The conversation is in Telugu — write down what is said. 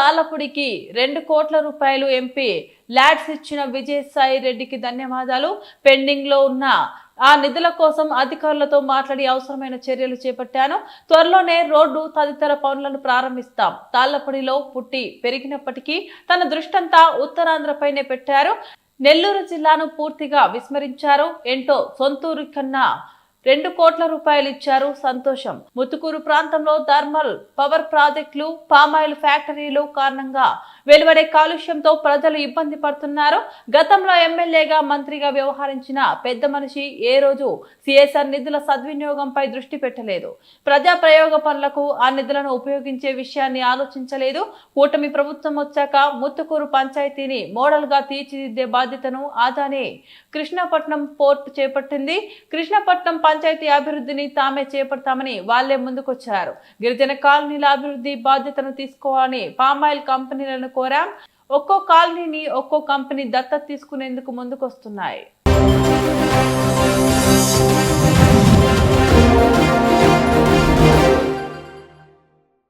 తాళ్ళపూడికి రెండు కోట్ల రూపాయలు ఎంపీ ల్యాడ్స్ ఇచ్చిన విజయసాయి రెడ్డికి ధన్యవాదాలు. పెండింగ్లో ఉన్న ఆ నిధుల కోసం అధికారులతో మాట్లాడి అవసరమైన చర్యలు చేపట్టాను. త్వరలోనే రోడ్డు తదితర పనులను ప్రారంభిస్తాం. తాళ్ళపూడిలో పుట్టి పెరిగినప్పటికీ తన దృష్టంతా ఉత్తరాంధ్రపైనే పెట్టారు. నెల్లూరు జిల్లాను పూర్తిగా విస్మరించారు. ఏంటో సొంతూరు కన్నా రెండు కోట్ల రూపాయలు ఇచ్చారు సంతోషం. ముత్తుకూరు ప్రాంతంలో థర్మల్ పవర్ ప్రాజెక్టులు పామాయిల్ ఫ్యాక్టరీలు కారణంగా వెలువడే కాలుష్యంతో ప్రజలు ఇబ్బంది పడుతున్నారు. గతంలో ఎమ్మెల్యేగా మంత్రిగా వ్యవహరించిన పెద్ద మనిషి ఏ రోజు సిఎస్ఆర్ నిధుల సద్వినియోగంపై దృష్టి పెట్టలేదు. ప్రజా ప్రయోగ పనులకు ఆ నిధులను ఉపయోగించే విషయాన్ని ఆలోచించలేదు. కూటమి ప్రభుత్వం వచ్చాక ముత్తుకూరు పంచాయతీని మోడల్గా తీర్చిదిద్దే బాధ్యతను ఆదానే కృష్ణపట్నం పోర్ట్ చేపట్టింది. కృష్ణపట్నం పంచాయతీ అభివృద్ధిని తామే చేపడతామని వాళ్ళే ముందుకొచ్చారు. గిరిజన కాలనీల అభివృద్ధి బాధ్యతను తీసుకోవాలని పామాయిల్ కంపెనీలను కోరాం. ఒక్కో కాలనీని ఒక్కో కంపెనీ దత్తత తీసుకునేందుకు ముందుకొస్తున్నాయి.